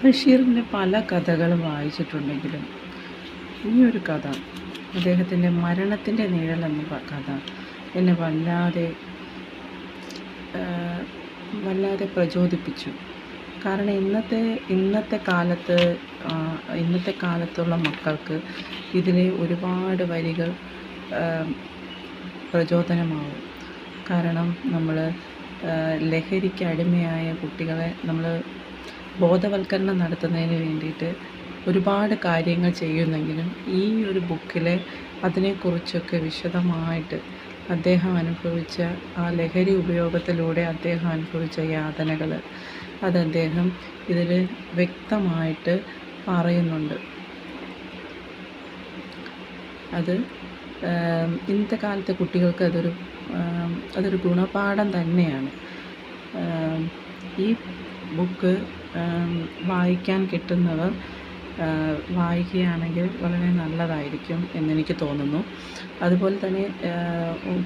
ബഷീറിന്റെ പല കഥകളും വായിച്ചിട്ടുണ്ടെങ്കിലും ഈ ഒരു കഥ അദ്ദേഹത്തിന്റെ മരണത്തിന്റെ നിഴൽ എന്ന കഥ എന്നെ വല്ലാതെ വല്ലാതെ പ്രചോദിപ്പിച്ചു. കാരണം ഇന്നത്തെ ഇന്നത്തെ കാലത്ത് ഇന്നത്തെ കാലത്തുള്ള മക്കൾക്ക് ഇതിലെ ഒരുപാട് വരികൾ പ്രചോദനമാവും. കാരണം നമ്മൾ ലഹരിക്ക് അടിമയായ കുട്ടികളെ നമ്മൾ ബോധവൽക്കരണം നടത്തുന്നതിന് വേണ്ടിയിട്ട് ഒരുപാട് കാര്യങ്ങൾ ചെയ്യുന്നെങ്കിലും ഈ ഒരു ബുക്കിൽ അതിനെക്കുറിച്ചൊക്കെ വിശദമായിട്ട് അദ്ദേഹം അനുഭവിച്ച ആ ലഹരി ഉപയോഗത്തിലൂടെ അദ്ദേഹം അനുഭവിച്ച യാതനകൾ അത് അദ്ദേഹം ഇതിൽ വ്യക്തമായിട്ട് പറയുന്നുണ്ട്. അത് ഇന്നത്തെ കാലത്തെ കുട്ടികൾക്ക് അതൊരു അതൊരു ഗുണപാഠം തന്നെയാണ്. ഈ ബുക്ക് വായിക്കാൻ കിട്ടുന്നവർ വായിക്കുകയാണെങ്കിൽ വളരെ നല്ലതായിരിക്കും എന്നെനിക്ക് തോന്നുന്നു. അതുപോലെ തന്നെ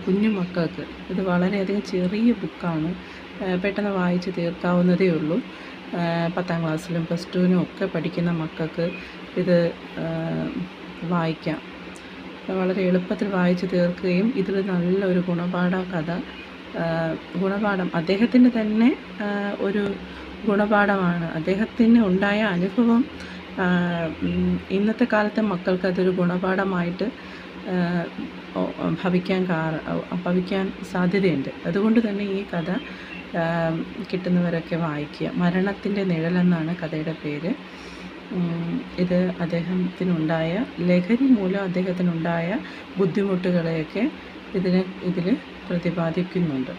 കുഞ്ഞു മക്കൾക്ക് ഇത് വളരെയധികം ചെറിയ ബുക്കാണ് പെട്ടെന്ന് വായിച്ച് തീർക്കാവുന്നതേ ഉള്ളൂ. പത്താം ക്ലാസ്സിലും പ്ലസ് ടുവിനും ഒക്കെ പഠിക്കുന്ന മക്കൾക്ക് ഇത് വായിക്കാം. വളരെ എളുപ്പത്തിൽ വായിച്ച് തീർക്കുകയും ഇതിൽ നല്ലൊരു ഗുണപാഠ കഥ. ഗുണപാഠം. അദ്ദേഹത്തിന്റെ തന്നെ ഒരു ഗുണപാഠമാണ്. അദ്ദേഹത്തിന് ഉണ്ടായ അനുഭവം ഇന്നത്തെ കാലത്തെ മക്കൾക്ക് അതൊരു ഗുണപാഠമായിട്ട് ഭവിക്കാൻ കാർ ഭവിക്കാൻ സാധ്യതയുണ്ട്. അതുകൊണ്ട് തന്നെ ഈ കഥ കിട്ടുന്നവരൊക്കെ വായിക്കുക. മരണത്തിന്റെ നിഴലെന്നാണ് കഥയുടെ പേര്. ഇത് അദ്ദേഹത്തിനുണ്ടായ ലഹരി മൂലം അദ്ദേഹത്തിനുണ്ടായ ബുദ്ധിമുട്ടുകളെയൊക്കെ ഇതിനെ ഇതിൽ പ്രതിപാദിക്കുന്നുണ്ട്.